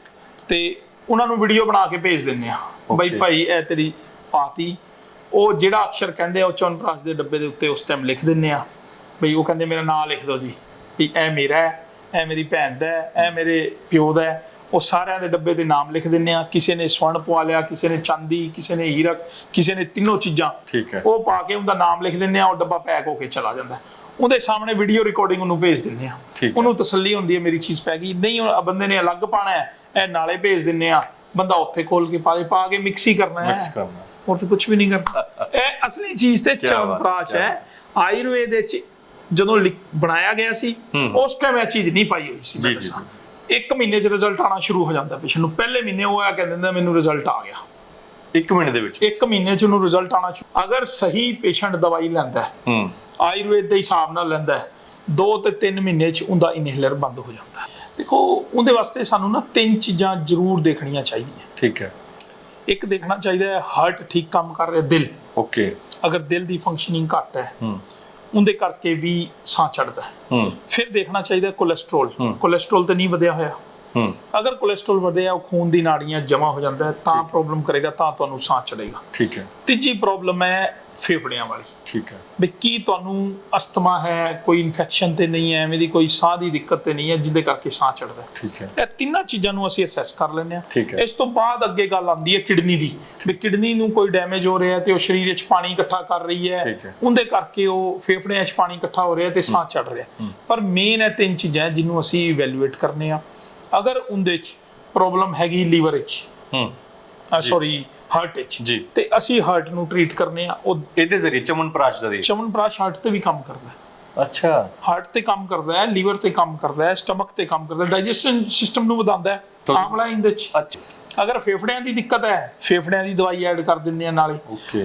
ਤੇ ਉਹਨਾਂ ਨੂੰ ਵੀਡੀਓ ਬਣਾ ਕੇ ਭੇਜ ਦਿੰਨੇ ਆ ਬਈ. ਭਾਈ ਇਹ ਤੇਰੀ ਪਾਤੀ। ਉਹ ਜਿਹੜਾ ਅਕਸ਼ਰ ਕਹਿੰਦੇ ਆ ਉਹ ਚਵਨਪ੍ਰਾਸ਼ ਦੇ ਡੱਬੇ ਦੇ ਉੱਤੇ ਉਸ ਟਾਈਮ ਲਿਖ ਦਿੰਨੇ ਆ ਬਈ ਉਹ ਕਹਿੰਦੇ ਮੇਰਾ ਨਾਮ ਲਿਖ ਦਿਓ ਜੀ। ਵੀ ਇਹ ਮੇਰਾ ਹੈ ਇਹ ਮੇਰੀ ਭੈਣ ਦਾ ਹੈ ਇਹ ਮੇਰੇ ਪਿਓ ਦਾ ਹੈ। ਉਹ ਸਾਰਿਆਂ ਦੇ ਡੱਬੇ ਦੇ ਨਾਮ ਲਿਖ ਦਿੰਨੇ ਆ ਕਿਸੇ ਨੇ ਸਵਰਨ ਪਵਾ ਲਿਆ ਕਿਸੇ ਨੇ ਚਾਂਦੀ ਕਿਸੇ ਨੇ ਹੀਰਕ ਕਿਸੇ ਨੇ ਤਿੰਨੋਂ ਚੀਜ਼ਾਂ। ਠੀਕ ਹੈ। ਉਹ ਪਾ ਕੇ ਉਹਦਾ ਨਾਮ ਲਿਖ ਦਿੰਨੇ ਆ ਉਹ ਡੱਬਾ ਪੈਕ ਹੋ ਕੇ ਚਲਾ ਜਾਂਦਾ। ਉਹਦੇ ਸਾਹਮਣੇ ਵੀਡੀਓ ਰਿਕਾਰਡਿੰਗ ਉਹਨੂੰ ਭੇਜ ਦਿੰਨੇ ਆ। ਉਹਨੂੰ ਤਸੱਲੀ ਹੁੰਦੀ ਹੈ ਮੇਰੀ ਚੀਜ਼ ਪੈ ਗਈ। ਨਹੀਂ ਉਹ ਬੰਦੇ ਨੇ ਅਲੱਗ ਪਾਣਾ ਹੈ ਇਹ ਨਾਲੇ ਭੇਜ ਦਿੰਨੇ ਆ ਬੰਦਾ ਉੱਥੇ ਖੋਲ ਕੇ ਪਾ ਦੇ ਪਾ ਕੇ ਮਿਕਸ ਹੀ ਕਰਨਾ ਹੈ। ਮਿਕਸ ਕਰਨਾ। ਹੋਰ ਤਾਂ ਕੁਝ ਵੀ ਨਹੀਂ ਕਰਨਾ। ਇਹ ਅਸਲੀ ਚੀਜ਼ ਤੇ ਚਵਨਪ੍ਰਾਸ਼ ਹੈ। ਆਯੁਰਵੇਦ ਵਿੱਚ ਜਦੋਂ ਬਣਾਇਆ ਗਿਆ ਸੀ। ਉਸ ਟਾਈਮ ਇਹ ਚੀਜ਼ ਨਹੀਂ ਪਾਈ ਹੋਈ ਸੀ ਜੀ, ਜੀ। ਇੱਕ ਮਹੀਨੇ ਚ ਰਿਜ਼ਲਟ ਆਣਾ ਸ਼ੁਰੂ ਹੋ ਜਾਂਦਾ ਪੇਸ਼ੈਂਟ ਨੂੰ। ਪਹਿਲੇ ਮਹੀਨੇ ਉਹ ਆ ਕਹਿ ਦਿੰਦਾ ਮੈਨੂੰ ਰਿਜ਼ਲਟ ਆ ਗਿਆ। ਇੱਕ ਮਹੀਨੇ ਦੇ ਵਿੱਚ? ਇੱਕ ਮਹੀਨੇ ਚ ਉਹਨੂੰ ਰਿਜ਼ਲਟ ਆਣਾ ਸ਼ੁਰੂ ਅਗਰ ਸਹੀ ਪੇਸ਼ੈਂਟ ਦਵਾਈ ਲੈਂਦਾ ਹੈ ਹੂੰ। ਆਯੁਰਵੇਦ ਦੇ ਹਿਸਾਬ ਨਾਲ ਲੈਂਦਾ ਹੈ 2 ਤੇ 3 ਮਹੀਨੇ ਚ ਉਹਦਾ ਇਨਹੇਲਰ ਬੰਦ ਹੋ ਜਾਂਦਾ ਦੇਖੋ ਉਹਦੇ ਵਾਸਤੇ ਸਾਨੂੰ ਨਾ ਤਿੰਨ ਚੀਜ਼ਾਂ ਜ਼ਰੂਰ ਦੇਖਣੀਆਂ ਚਾਹੀਦੀਆਂ। ਠੀਕ ਹੈ। ਇੱਕ ਦੇਖਣਾ ਚਾਹੀਦਾ ਹੈ ਹਾਰਟ ਠੀਕ ਕੰਮ ਕਰ ਰਿਹਾ ਦਿਲ। ਓਕੇ ਅਗਰ ਦਿਲ ਦੀ ਫੰਕਸ਼ਨਿੰਗ ਘੱਟ ਹੈ ਹੂੰ। ਉਹਦੇ ਕਰਕੇ ਵੀ ਸਾਹ ਚੜਦਾ ਹੈ। ਫਿਰ ਦੇਖਣਾ ਚਾਹੀਦਾ ਕੋਲੇਸਟ੍ਰੋਲ। ਕੋਲੇਸਟ੍ਰੋਲ ਤੇ ਨਹੀਂ ਵਧਿਆ ਹੋਇਆ। ਅਗਰ ਕੋਲੇਸਟ੍ਰੋਲ ਵਧਿਆ ਉਹ ਖੂਨ ਦੀ ਨਾੜੀਆਂ ਜਮਾ ਹੋ ਜਾਂਦਾ ਤਾਂ ਪ੍ਰੋਬਲਮ ਕਰੇਗਾ ਤਾਂ ਤੁਹਾਨੂੰ ਸਾਹ ਚੜੇਗਾ। ਠੀਕ ਹੈ। ਤੀਜੀ ਪ੍ਰੋਬਲਮ ਹੈ ਫੇਫੜਿਆਂ ਵਾਲੀ। ਠੀਕ ਹੈ। ਵੀ ਕੀ ਤੁਹਾਨੂੰ ਅਸਥਮਾ ਹੈ ਕੋਈ ਇਨਫੈਕਸ਼ਨ ਤੇ ਨਹੀਂ ਹੈ ਐਵੇਂ ਦੀ ਕੋਈ ਸਾਹ ਦੀ ਦਿੱਕਤ ਤੇ ਨਹੀਂ ਹੈ ਜਿਹਦੇ ਕਰਕੇ ਸਾਹ ਚੜਦਾ ਠੀਕ ਹੈ। ਇਹ ਤਿੰਨਾਂ ਚੀਜ਼ਾਂ ਨੂੰ ਅਸੀਂ ਅਸੈਸ ਕਰ ਲੈਂਦੇ ਹੈ। ਇਸ ਤੋਂ ਬਾਅਦ ਅੱਗੇ ਗੱਲ ਆਉਂਦੀ ਹੈ ਕਿਡਨੀ ਦੀ। ਵੀ ਕਿਡਨੀ ਨੂੰ ਕੋਈ ਡੈਮੇਜ ਹੋ ਰਿਹਾ ਤੇ ਉਹ ਸਰੀਰ ਵਿੱਚ ਪਾਣੀ ਇਕੱਠਾ ਕਰ ਰਹੀ ਹੈ। ਉਹਦੇ ਕਰਕੇ ਉਹ ਫੇਫੜਿਆਂ 'ਚ ਪਾਣੀ ਇਕੱਠਾ ਹੋ ਰਿਹਾ ਤੇ ਸਾਹ ਚੜ ਰਿਹਾ। ਪਰ ਮੇਨ ਇਹ ਤਿੰਨ ਚੀਜ਼ਾਂ ਜਿਹਨੂੰ ਅਸੀਂ ਇਵੈਲੂਏਟ ਕਰਨੇ ਆ। ਅਗਰ ਉਹਦੇ 'ਚ ਪ੍ਰੋਬਲਮ ਹੈਗੀ ਲੀਵਰ ਵਿੱਚ ਹੂੰ। ਸੌਰੀ ਹਾਰਟ ਵਿੱਚ ਜੀ। ਤੇ ਅਸੀਂ ਹਾਰਟ ਨੂੰ ਟ੍ਰੀਟ ਕਰਨੇ ਆ ਉਹ ਇਹਦੇ ਜ਼ਰੀਏ ਚਮਨ ਪ੍ਰਾਸ਼ ਦਾ ਦੀ ਚਮਨਪ੍ਰਾਸ਼ ਹਾਰਟ ਤੇ ਵੀ ਕੰਮ ਕਰਦਾ। ਹੈ ਅੱਛਾ। ਹਾਰਟ ਤੇ ਕੰਮ ਕਰਦਾ ਹੈ ਲੀਵਰ ਤੇ ਕੰਮ ਕਰਦਾ ਹੈ ਸਟਮਕ ਤੇ ਕੰਮ ਕਰਦਾ ਹੈ ਡਾਈਜੈਸ਼ਨ ਸਿਸਟਮ ਨੂੰ ਵਧਾਉਂਦਾ ਹੈ ਆਮਲਾ ਇਹਦੇ ਚ। ਅੱਛਾ। ਅਗਰ ਫੇਫੜਿਆਂ ਦੀ ਦਿੱਕਤ ਹੈ ਫੇਫੜਿਆਂ ਦੀ ਦਵਾਈ ਐਡ ਕਰ ਦਿੰਦੇ ਆ ਨਾਲੇ.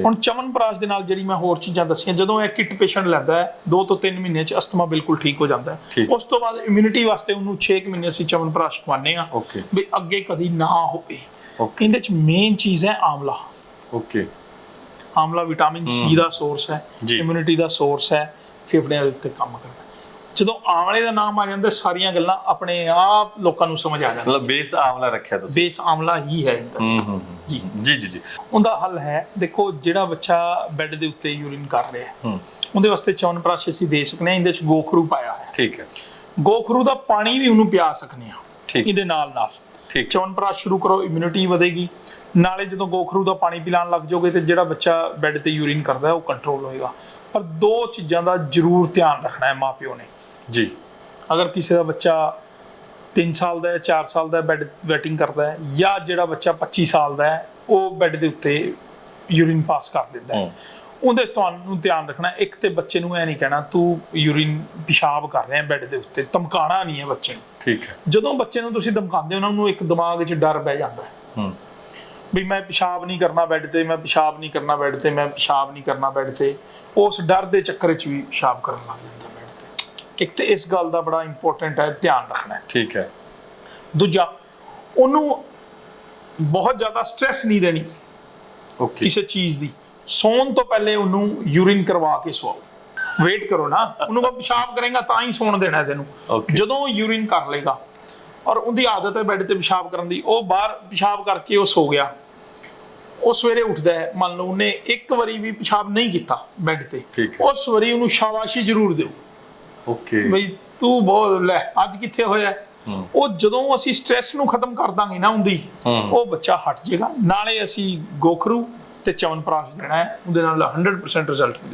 ਹੁਣ ਚਮਨਪ੍ਰਾਸ਼ ਦੇ ਨਾਲ ਜਿਹੜੀ ਮੈਂ ਹੋਰ ਚੀਜ਼ਾਂ ਦੱਸੀਆਂ ਜਦੋਂ ਇਹ ਕਿਟ ਪੇਸ਼ੈਂਟ ਲੈਂਦਾ ਹੈ 2 ਤੋਂ 3 ਮਹੀਨੇ ਚ ਅਸਥਮਾ ਬਿਲਕੁਲ ਠੀਕ ਹੋ ਜਾਂਦਾ ਹੈ। ਉਸ ਤੋਂ ਬਾਅਦ ਇਮਿਊਨਿਟੀ ਵਾਸਤੇ ਉਹਨੂੰ 6 ਮਹੀਨੇ ਅਸੀਂ ਚਮਨਪ੍ਰਾਸ਼ ਖਵਾਉਂਦੇ ਆ. ਵੀ ਅੱਗੇ ਕਦੀ ਨਾ ਹੋਵੇ ਇਹਦੇ ਚ ਮੇਨ ਚੀਜ਼ ਹੈ ਆਮਲਾ ਓਕੇ ਆਮਲਾ ਵਿਟਾਮਿਨ ਸੀ ਦਾ ਸੋਰਸ ਹੈ। ਇਮਿਊਨਿਟੀ ਦਾ ਸੋਰਸ ਹੈ ਫੇਫੜਿਆਂ ਦੇ ਉੱਤੇ ਕੰਮ ਕਰਦਾ। ਜਦੋਂ ਆਮਲੇ ਦਾ ਨਾਮ ਆ ਜਾਂਦਾ ਸਾਰੀਆਂ ਗੱਲਾਂ ਆਪਣੇ ਆਪ ਲੋਕਾਂ ਨੂੰ ਸਮਝ ਆ ਜਾਂਦੀਆਂ। ਮਤਲਬ ਬੇਸ ਆਮਲਾ ਰੱਖਿਆ ਤੁਸੀਂ? ਬੇਸ ਆਮਲਾ ਹੀ ਹੈ ਇਹਦਾ। ਹੂੰ ਜੀ। ਜੀ ਜੀ ਜੀ। ਉਹਦਾ ਹੱਲ ਹੈ ਦੇਖੋ ਜਿਹੜਾ ਬੱਚਾ ਬੈੱਡ ਦੇ ਉੱਤੇ ਯੂਰਿਨ ਕਰ ਰਿਹਾ ਹੈ ਉਹਦੇ ਵਾਸਤੇ ਚਵਨਪ੍ਰਾਸ਼ ਅਸੀਂ ਦੇ ਸਕਨੇ ਹਾਂ ਇਹਦੇ ਚ ਗੋਖਰੂ ਪਾਇਆ ਹੈ। ਠੀਕ ਹੈ। ਗੋਖਰੂ ਦਾ ਪਾਣੀ ਵੀ ਉਹਨੂੰ ਪਿਆ ਸਕਨੇ ਆ ਠੀਕ। ਇਹਦੇ ਨਾਲ ਨਾਲ। ਠੀਕ। ਚਵਨਪ੍ਰਾਸ਼ ਸ਼ੁਰੂ ਕਰੋ ਇਮਿਊਨਿਟੀ ਵਧੇਗੀ। ਨਾਲੇ ਜਦੋਂ ਗੋਖਰੂ ਦਾ ਪਾਣੀ ਪਿਲਾਉਣ ਲੱਗ ਜਾਓਗੇ ਤੇ ਜਿਹੜਾ ਬੱਚਾ ਬੈੱਡ ਤੇ ਯੂਰਿਨ ਕਰਦਾ ਹੈ ਉਹ ਕੰਟਰੋਲ ਹੋਏਗਾ। ਪਰ ਦੋ ਚੀਜ਼ਾਂ ਦਾ ਜ਼ਰੂਰ ਧਿਆਨ ਰੱਖਣਾ ਹੈ ਮਾਪਿਓ ਨੇ। ਜੀ। ਅਗਰ ਕਿਸੇ ਦਾ ਬੱਚਾ 3 ਸਾਲ ਦਾ ਹੈ 4 ਸਾਲ ਦਾ ਬੈੱਡ ਵੈਟਿੰਗ ਕਰਦਾ ਹੈ ਜਾਂ ਜਿਹੜਾ ਬੱਚਾ 25 ਸਾਲ ਦਾ ਹੈ ਉਹ ਬੈੱਡ ਦੇ ਉੱਤੇ ਯੂਰਿਨ ਪਾਸ ਕਰ ਦਿੰਦਾ ਹੈ। ਉਹਦੇ ਤੁਹਾਨੂੰ ਧਿਆਨ ਰੱਖਣਾ ਇੱਕ ਤੇ ਬੱਚੇ ਨੂੰ ਇਹ ਨਹੀਂ ਕਹਿਣਾ ਤੂੰ ਯੂਰਿਨ ਪਿਸ਼ਾਬ ਕਰ ਰਿਹਾ ਬੈੱਡ ਦੇ ਉੱਤੇ ਧਮਕਾਣਾ ਨਹੀਂ ਹੈ ਬੱਚੇ ਨੂੰ। ਠੀਕ ਹੈ। ਜਦੋਂ ਬੱਚੇ ਨੂੰ ਤੁਸੀਂ ਧਮਕਾਉਂਦੇ ਹੋ ਨਾ ਉਹਨੂੰ ਇੱਕ ਦਿਮਾਗ 'ਚ ਡਰ ਬਹਿ ਜਾਂਦਾ ਹੈ। ਹੂੰ। ਵੀ ਮੈਂ ਪਿਸ਼ਾਬ ਨਹੀਂ ਕਰਨਾ ਬੈੱਡ ਤੇ ਮੈਂ ਪਿਸ਼ਾਬ ਨਹੀਂ ਕਰਨਾ ਬੈੱਡ ਤੇ ਮੈਂ ਪਿਸ਼ਾਬ ਨਹੀਂ ਕਰਨਾ ਬੈੱਡ ਤੇ ਉਸ ਡਰ ਦੇ ਚੱਕਰ 'ਚ ਵੀ ਪਿਸ਼ਾਬ ਕਰਨ ਲੱਗ ਜਾਂਦਾ ਇੱਕ ਤੇ ਇਸ ਗੱਲ ਦਾ ਬੜਾ ਇੰਪੋਰਟੈਂਟ ਹੈ ਧਿਆਨ ਰੱਖਣਾ ਠੀਕ ਹੈ। ਦੂਜਾ ਉਹਨੂੰ ਬਹੁਤ ਜ਼ਿਆਦਾ ਸਟ੍ਰੈਸ ਨਹੀਂ ਦੇਣੀ ਓਕੇ ਕਿਸੇ ਚੀਜ਼ ਦੀ। ਸੌਣ ਤੋਂ ਪਹਿਲੇ ਉਹਨੂੰ ਯੂਰਿਨ ਕਰਵਾ ਕੇ ਸਵਾਓ। ਵੇਟ ਕਰੋ ਨਾ ਉਹਨੂੰ ਬਸ ਪਿਸ਼ਾਬ ਕਰੇਗਾ ਤਾਂ ਹੀ ਸੌਣ ਦੇਣਾ ਤੈਨੂੰ। Okay. ਜਦੋਂ ਯੂਰਿਨ ਕਰ ਲੇਗਾ ਔਰ ਉਹਦੀ ਆਦਤ ਹੈ ਬੈੱਡ ਤੇ ਪਿਸ਼ਾਬ ਕਰਨ ਦੀ ਉਹ ਬਾਹਰ ਪਿਸ਼ਾਬ ਕਰਕੇ ਉਹ ਸੋ ਗਿਆ। ਉਹ ਸਵੇਰੇ ਉੱਠਦਾ ਹੈ ਮੰਨ ਲਓ ਉਹਨੇ ਇੱਕ ਵਾਰੀ ਵੀ ਪਿਸ਼ਾਬ ਨਹੀਂ ਕੀਤਾ ਬੈੱਡ ਤੇ। ਠੀਕ ਹੈ। ਉਸ ਵਾਰੀ ਉਹਨੂੰ ਸ਼ਾਬਾਸ਼ੀ ਜ਼ਰੂਰ ਦਿਓ। ਓਕੇ ਬਈ ਤੂੰ ਬਹੁਤ ਲੈ ਅੱਜ ਕਿੱਥੇ ਹੋਇਆ। ਉਹ ਜਦੋਂ ਅਸੀਂ ਸਟ੍ਰੈਸ ਨੂੰ ਖਤਮ ਕਰ ਦਾਂਗੇ ਨਾ ਹੁੰਦੀ। ਉਹ ਬੱਚਾ ਹਟ ਜਾਏਗਾ ਨਾਲੇ ਅਸੀਂ ਗੋਖਰੂ ਤੇ ਚਵਨਪ੍ਰਾਸ਼ ਦੇਣਾ ਹੈ। ਉਹਦੇ ਨਾਲ 100% ਰਿਜ਼ਲਟ ਮਿਲੇਗਾ।